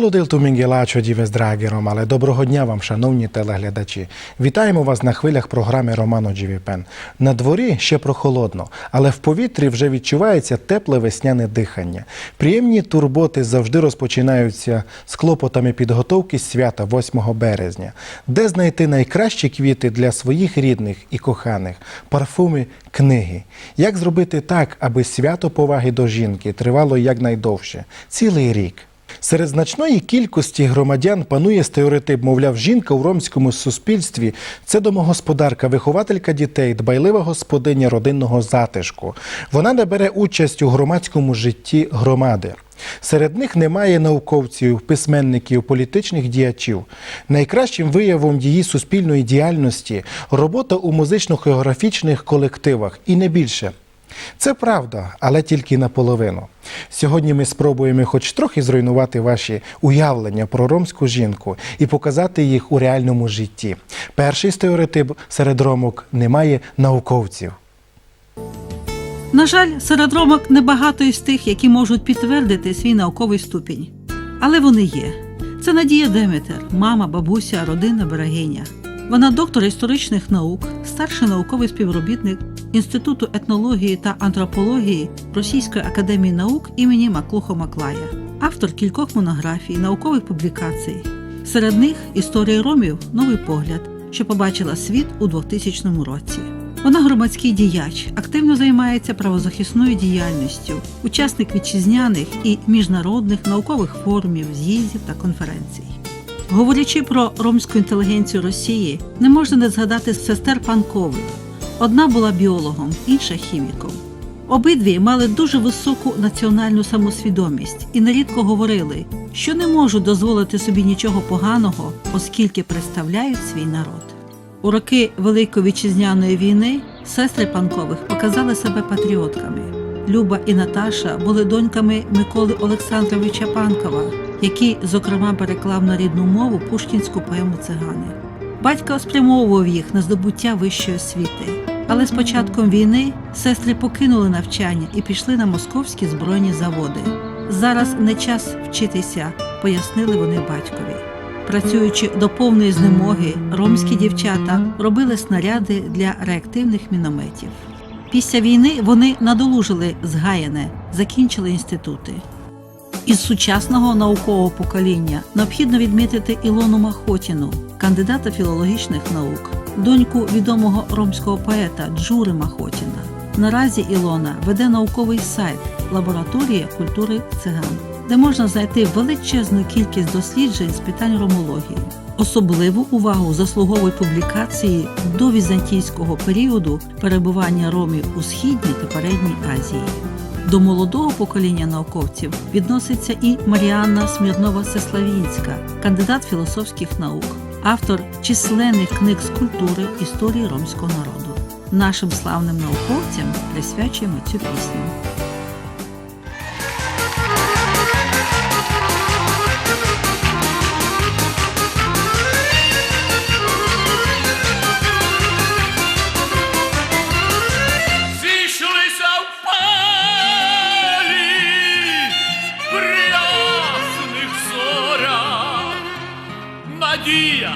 Делудилту Мінгелачо Дівес Драгі Ромале. Доброго дня вам, шановні телеглядачі. Вітаємо вас на хвилях програми Романо Джівіпен. На дворі ще прохолодно, але в повітрі вже відчувається тепле весняне дихання. Приємні турботи завжди розпочинаються з клопотами підготовки свята 8 березня. Де знайти найкращі квіти для своїх рідних і коханих, парфуми, книги. Як зробити так, аби свято поваги до жінки тривало якнайдовше цілий рік. Серед значної кількості громадян панує стереотип, мовляв, жінка у ромському суспільстві це домогосподарка, вихователька дітей, дбайлива господиня родинного затишку. Вона не бере участь у громадському житті громади. Серед них немає науковців, письменників, політичних діячів. Найкращим виявом її суспільної діяльності робота у музично-хореографічних колективах і не більше. Це правда, але тільки наполовину. Сьогодні ми спробуємо хоч трохи зруйнувати ваші уявлення про ромську жінку і показати їх у реальному житті. Перший стереотип серед ромок немає науковців. На жаль, серед ромок небагато із тих, які можуть підтвердити свій науковий ступінь. Але вони є. Це Надія Деметер, мама, бабуся, родина берегиня. Вона доктор історичних наук, старший науковий співробітник Інституту етнології та антропології Російської академії наук імені Маклухо Маклая, автор кількох монографій, наукових публікацій. Серед них історія ромів новий погляд, що побачила світ у 2000 році. Вона громадський діяч, активно займається правозахисною діяльністю, учасник вітчизняних і міжнародних наукових форумів, з'їздів та конференцій. Говорячи про ромську інтелігенцію Росії, не можна не згадати сестер Панкових. Одна була біологом, інша хіміком. Обидві мали дуже високу національну самосвідомість і нерідко говорили, що не можуть дозволити собі нічого поганого, оскільки представляють свій народ. У роки Великої вітчизняної війни сестри Панкових показали себе патріотками. Люба і Наташа були доньками Миколи Олександровича Панкова, який, зокрема, переклав на рідну мову пушкінську поему Цигани. Батько спрямовував їх на здобуття вищої освіти. Але з початком війни сестри покинули навчання і пішли на московські збройні заводи. Зараз не час вчитися, пояснили вони батькові. Працюючи до повної знемоги, ромські дівчата робили снаряди для реактивних мінометів. Після війни вони надолужили згаяне, закінчили інститути. Із сучасного наукового покоління необхідно відмітити Ілону Махотіну, кандидата філологічних наук, доньку відомого ромського поета Джури Махотіна. Наразі Ілона веде науковий сайт Лабораторія культури циган, де можна знайти величезну кількість досліджень з питань ромології. Особливу увагу заслуговують публікації до візантійського періоду перебування ромів у східній та передній Азії. До молодого покоління науковців відноситься і Маріанна Смірнова-Сеславінська, кандидат філософських наук, автор численних книг з культури історії ромського народу. Нашим славним науковцям присвячуємо цю пісню. Надія,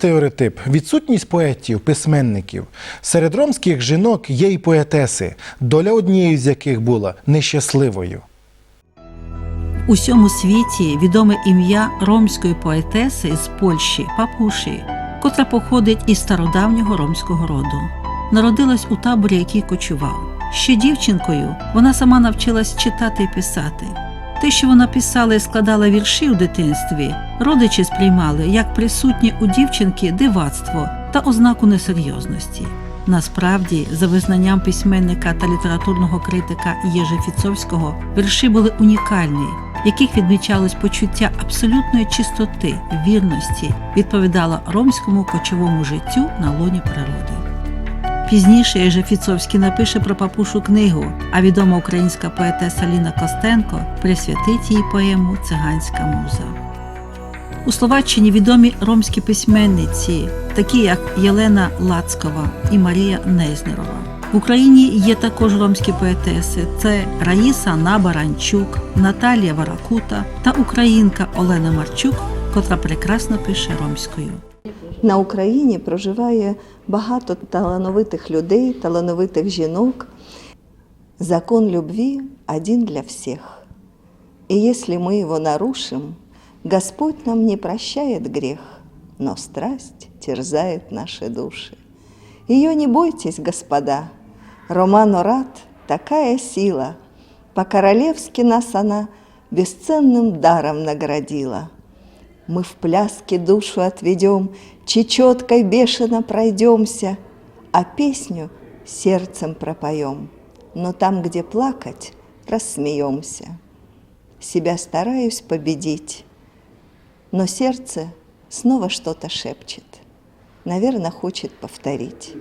стереотип відсутність поетів, письменників. Серед ромських жінок є й поетеси, доля однієї з яких була нещасливою. У всьому світі відоме ім'я ромської поетеси з Польщі Папуші, котра походить із стародавнього ромського роду. Народилась у таборі, який кочував. Ще дівчинкою вона сама навчилась читати і писати. Те, що вона писала і складала вірші у дитинстві, родичі сприймали як присутнє у дівчинки дивацтво та ознаку несерйозності. Насправді, за визнанням письменника та літературного критика Єжи Фіцовського, вірші були унікальні, в яких відмічалось почуття абсолютної чистоти, вірності, відповідала ромському кочовому життю на лоні природи. Пізніше Єжи Фіцовський напише про папушу книгу, а відома українська поетеса Ліна Костенко присвятить їй поему Циганська муза. У Словаччині відомі ромські письменниці, такі як Єлена Лацкова і Марія Незнерова. В Україні є також ромські поетеси: це Раїса Набаранчук, Наталія Варакута та українка Олена Марчук, котра прекрасно пише ромською. На Україні проживає багато талановитих людей, талановитих жінок. Закон любви один для всех. И если мы его нарушим, Господь нам не прощает грех, но страсть терзает наши души. Ее не бойтесь, господа, Романо рад такая сила, По-королевски нас она бесценным даром наградила. Мы в пляске душу отведем, Чечеткой бешено пройдемся, А песню сердцем пропоем. Но там, где плакать, рассмеемся. Себя стараюсь победить, Но сердце снова что-то шепчет. Наверное, хочет повторить.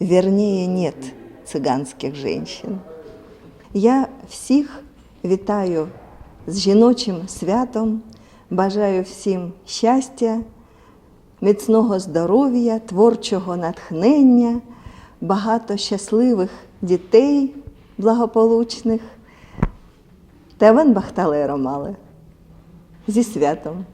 Вернее, нет цыганских женщин. Я всіх вітаю з жіночим святом, бажаю всім щастя, міцного здоров'я, творчого натхнення, багато щасливих дітей благополучних. Тевен Бахталеро мали зі святом.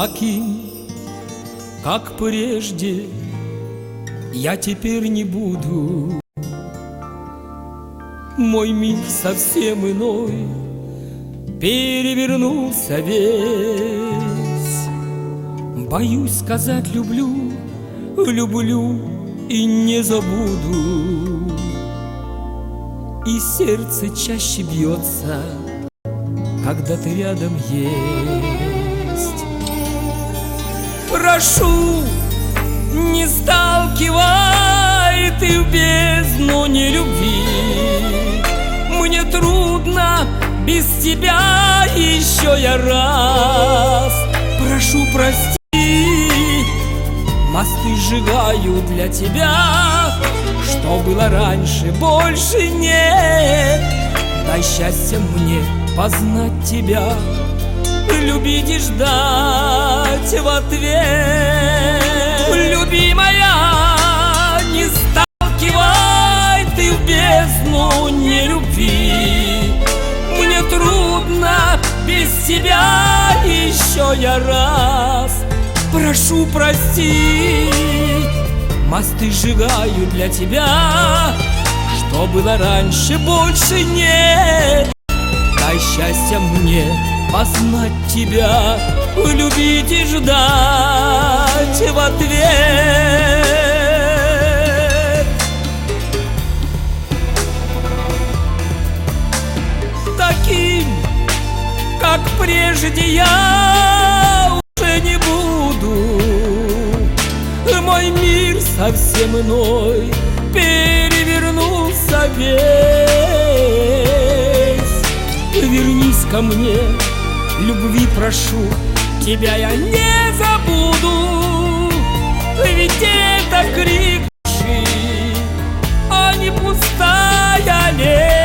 Таким, как прежде, я теперь не буду. Мой мир совсем иной перевернулся весь. Боюсь сказать люблю, люблю и не забуду. И сердце чаще бьется, когда ты рядом есть. Прошу, не сталкивай ты в бездну не любви. Мне трудно без тебя еще я раз. Прошу, прости, мосты сжигаю для тебя. Что было раньше, больше нет. Дай счастье мне познать тебя любить и ждать в ответ. Любимая, не сталкивай ты в бездну нелюбви. Мне трудно без тебя еще я раз прошу прости. Мосты сжигаю для тебя, что было раньше, больше нет. Дай счастья мне познать тебя, любить и ждать в ответ. Таким, как прежде я уже не буду. Мой мир совсем иной перевернулся весь. Вернись ко мне, любви прошу, тебя я не забуду, ведь это крик души, а не пустая лесть.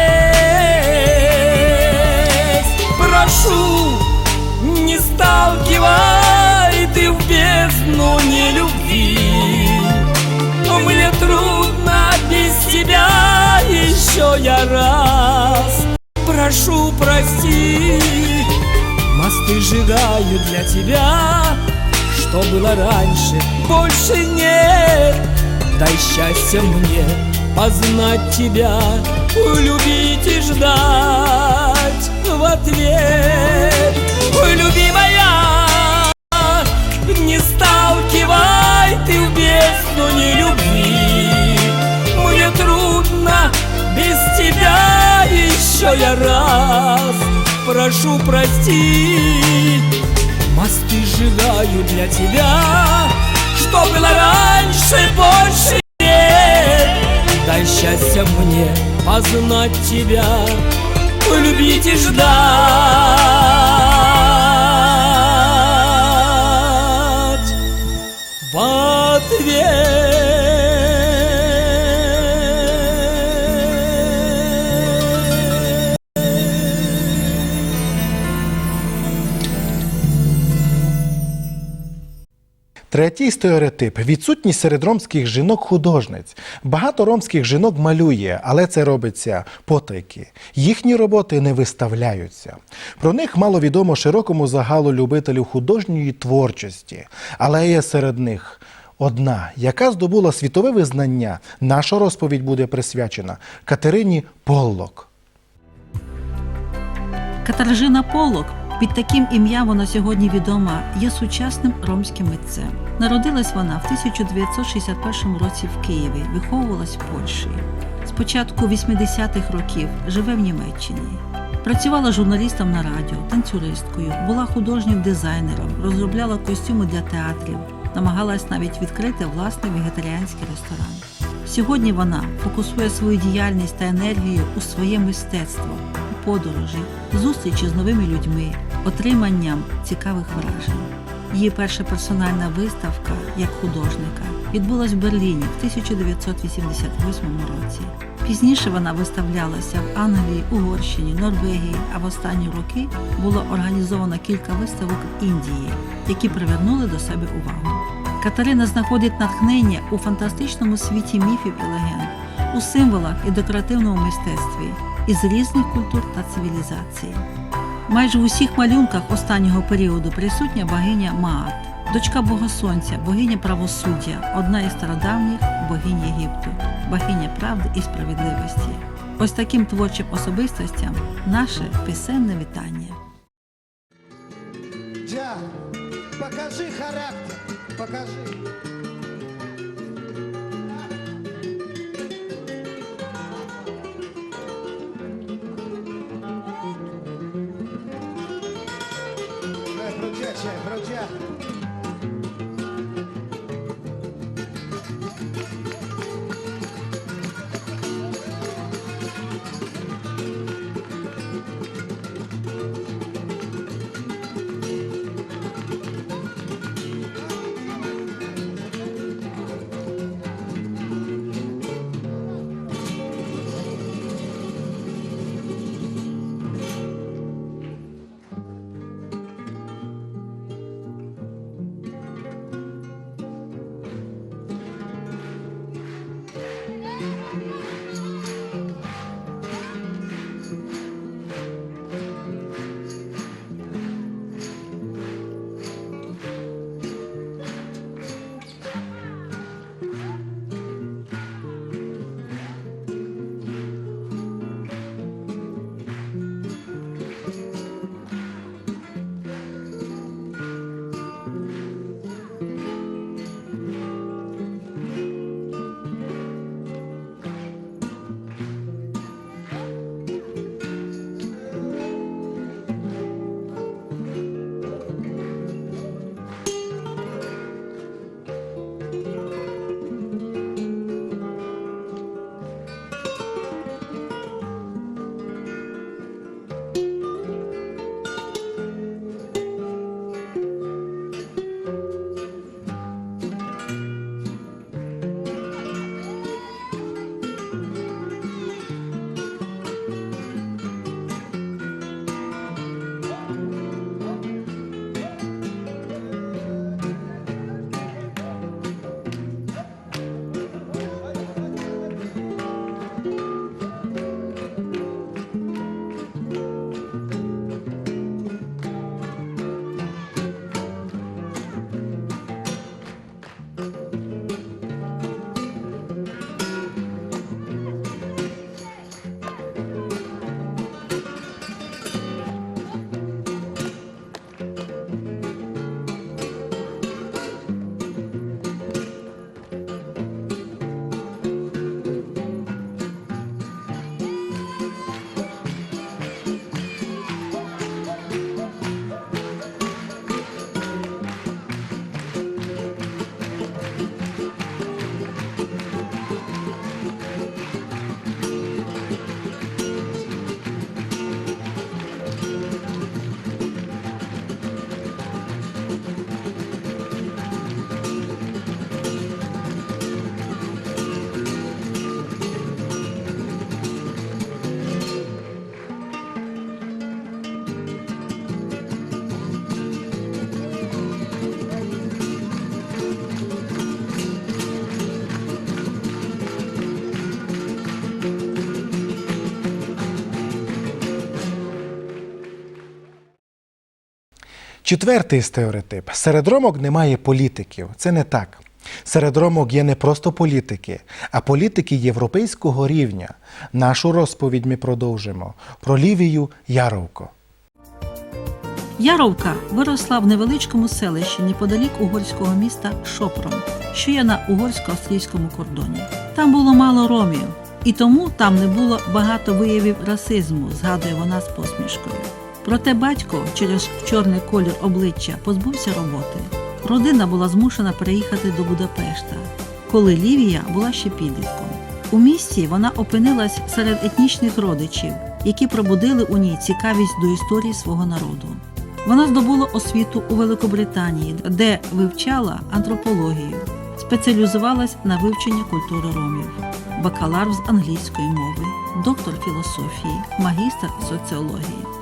Прошу, не сталкивай ты в бездну не любви, но мне трудно без тебя еще я раз. Прошу, прости. Мосты сжигаю для тебя Что было раньше, больше нет. Дай счастья мне познать тебя Любить и ждать в ответ. Ой, любимая, не сталкивай ты в бездну не любви Мне трудно без тебя еще я раз Прошу прости Мосты сжигаю для тебя Что было раньше, больше нет Дай счастья мне познать тебя Любить и ждать в ответ. Третій стереотип відсутність серед ромських жінок художниць. Багато ромських жінок малює, але це робиться потайки. Їхні роботи не виставляються. Про них мало відомо широкому загалу любителів художньої творчості, але є серед них. Одна, яка здобула світове визнання, наша розповідь буде присвячена Катерині Поллок. Катаржина Полок, під таким ім'ям вона сьогодні відома, є сучасним ромським митцем. Народилась вона в 1961 році в Києві, виховувалась в Польщі. З початку 80-х років живе в Німеччині. Працювала журналістом на радіо, танцюристкою, була художнім дизайнером, розробляла костюми для театрів, намагалась навіть відкрити власний вегетаріанський ресторан. Сьогодні вона фокусує свою діяльність та енергію у своє мистецтво, подорожі, зустрічі з новими людьми, отриманням цікавих вражень. Її перша персональна виставка як художника відбулась в Берліні в 1988 році. Пізніше вона виставлялася в Англії, Угорщині, Норвегії, а в останні роки було організовано кілька виставок в Індії, які привернули до себе увагу. Катерина знаходить натхнення у фантастичному світі міфів і легенд, у символах і декоративному мистецтві із різних культур та цивілізацій. Майже в усіх малюнках останнього періоду присутня богиня Маат, дочка Бога Сонця, богиня правосуддя, одна із стародавніх богинь Єгипту, богиня правди і справедливості. Ось таким творчим особистостям наше пісенне вітання. Дя, покажи характер, покажи. Четвертий стереотип: серед ромок немає політиків. Це не так. Серед ромок є не просто політики, а політики європейського рівня. Нашу розповідь ми продовжимо про Лівію Яровко. Яровка виросла в невеличкому селищі неподалік угорського міста Шопром, що є на угорсько-австрійському кордоні. Там було мало ромів, і тому там не було багато виявів расизму, згадує вона з посмішкою. Проте батько через чорний колір обличчя позбувся роботи. Родина була змушена переїхати до Будапешта, коли Лівія була ще підлітком. У місті вона опинилась серед етнічних родичів, які пробудили у ній цікавість до історії свого народу. Вона здобула освіту у Великобританії, де вивчала антропологію, спеціалізувалась на вивченні культури ромів, бакалавр з англійської мови, доктор філософії, магістр соціології.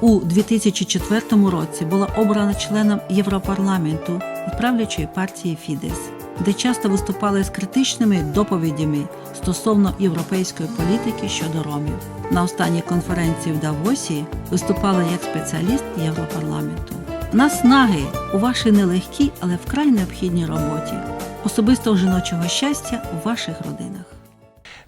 У 2004 році була обрана членом Європарламенту від правлячої партії Фідес, де часто виступала з критичними доповідями стосовно європейської політики щодо ромів. На останній конференції в Давосі виступала як спеціаліст Європарламенту. Наснаги у вашій нелегкій, але вкрай необхідній роботі, особистого жіночого щастя у ваших родинах.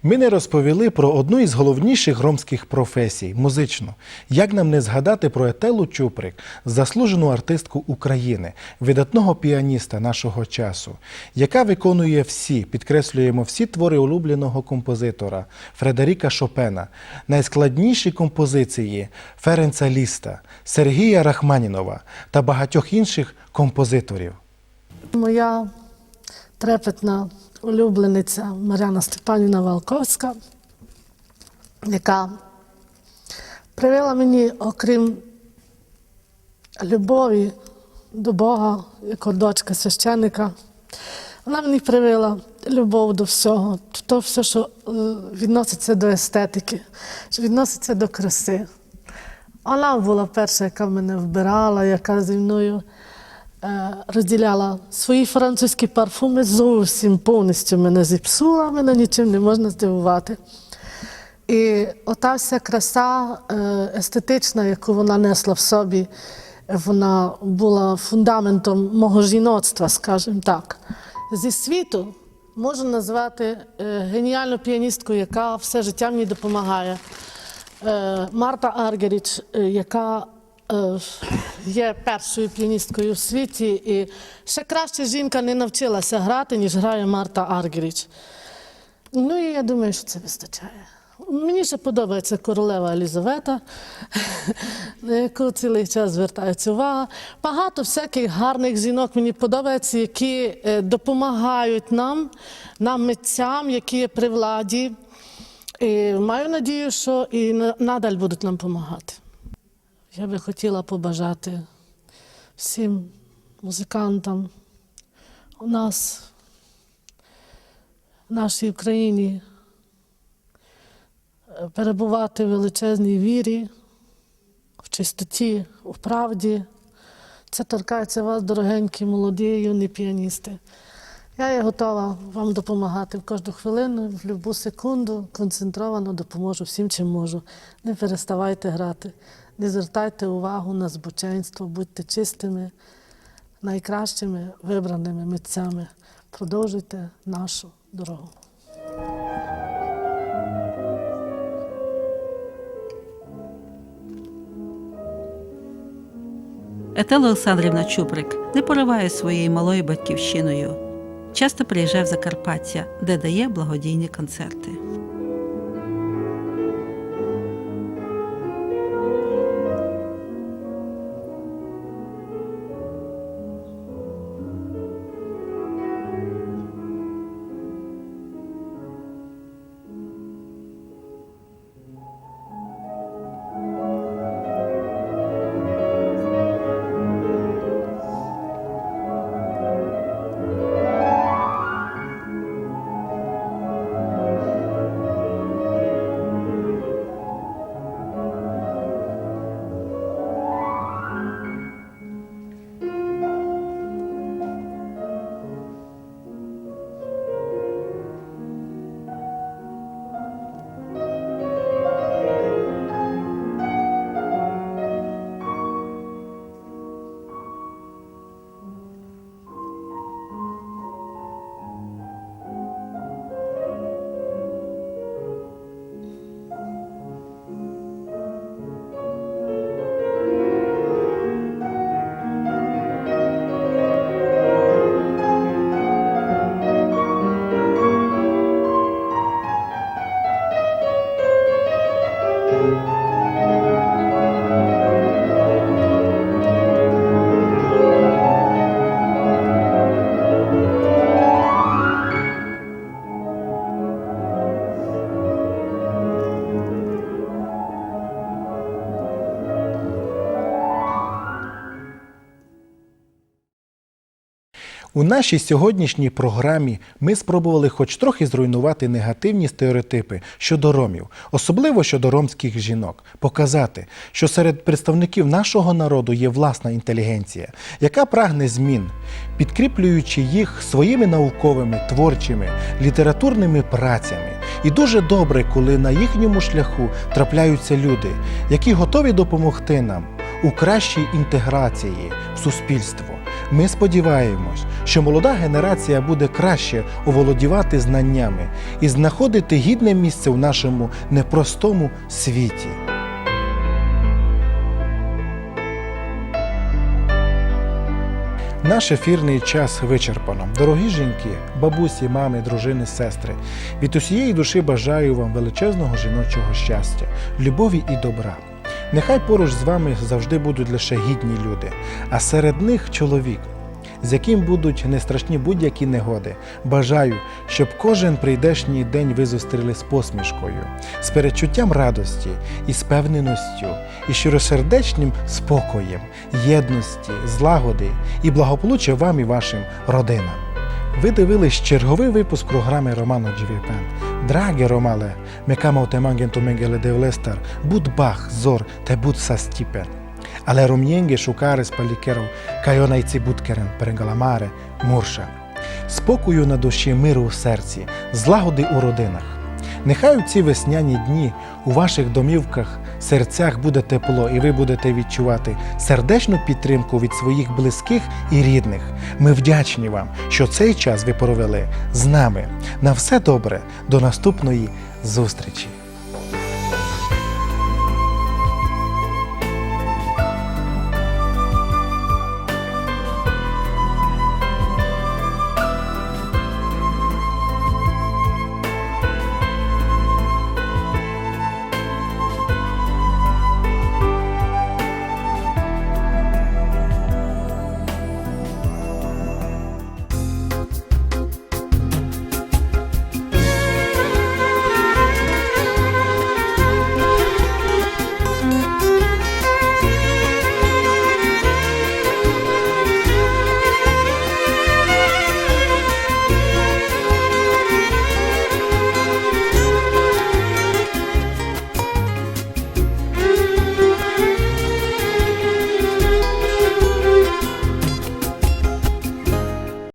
Ми не розповіли про одну із головніших ромських професій музичну. Як нам не згадати про Етелу Чуприк, заслужену артистку України, видатного піаніста нашого часу, яка виконує всі, підкреслюємо всі твори улюбленого композитора Фредеріка Шопена, найскладніші композиції Ференца Ліста, Сергія Рахманінова та багатьох інших композиторів. Моя трепетна улюблениця Мар'яна Степанівна Валковська, яка привела мені, окрім любові до Бога, як дочка священника, вона мені привела любов до всього, то все, що е, відноситься до естетики, що відноситься до краси. Вона була перша, яка мене вбирала, яка зі мною розділяла свої французькі парфуми, зовсім повністю мене зіпсула, мене нічим не можна здивувати. І ота вся краса е, естетична, яку вона несла в собі, вона була фундаментом мого жіноцтва, скажімо так. Зі світу можу назвати е, геніальну піаністку, яка все життя мені допомагає. Е, Марта Аргеріч, е, яка е, є першою піаністкою в світі, і ще краще жінка не навчилася грати, ніж грає Марта Аргеріч. Ну і я думаю, що це вистачає. Мені ще подобається королева Елізавета, на яку цілий час звертається увага. Багато всяких гарних жінок мені подобається, які е, допомагають нам, нам митцям, які є при владі. І маю надію, що і на- надаль будуть нам допомагати. Я би хотіла побажати всім музикантам у нас, в нашій Україні, е, перебувати в величезній вірі, в чистоті, в правді. Це торкається вас, дорогенькі, молоді, юні піаністи. Я є готова вам допомагати в кожну хвилину, в будь-яку секунду, концентровано допоможу всім, чим можу. Не переставайте грати, не звертайте увагу на збоченство, будьте чистими, найкращими вибраними митцями. Продовжуйте нашу дорогу. Етела Олександрівна Чуприк не пориває своєю малою батьківщиною. Часто приїжджає в Закарпаття, де дає благодійні концерти. У нашій сьогоднішній програмі ми спробували хоч трохи зруйнувати негативні стереотипи щодо ромів, особливо щодо ромських жінок, показати, що серед представників нашого народу є власна інтелігенція, яка прагне змін, підкріплюючи їх своїми науковими, творчими, літературними працями. І дуже добре, коли на їхньому шляху трапляються люди, які готові допомогти нам у кращій інтеграції в суспільство. Ми сподіваємось, що молода генерація буде краще оволодівати знаннями і знаходити гідне місце в нашому непростому світі. Наш ефірний час вичерпано. Дорогі жінки, бабусі, мами, дружини, сестри. Від усієї душі бажаю вам величезного жіночого щастя, любові і добра. Нехай поруч з вами завжди будуть лише гідні люди, а серед них чоловік, з яким будуть не страшні будь-які негоди. Бажаю, щоб кожен прийдешній день ви зустріли з посмішкою, з перечуттям радості і з певненістю, і щиросердечним спокоєм, єдності, злагоди і благополуччя вам і вашим родинам. Ви дивились черговий випуск програми Романо Джівіпен. Драге Ромале, мекама отеманген менгеле девлестар, буд зор, те буд састіпен. Але ром'єнге шукаре спалікеров, кайонайці будкерен, перенгаламаре, мурша. Спокою на душі, миру у серці, злагоди у родинах. Нехай у ці весняні дні у ваших домівках, серцях буде тепло, і ви будете відчувати сердечну підтримку від своїх близьких і рідних. Ми вдячні вам, що цей час ви провели з нами. На все добре, до наступної зустрічі!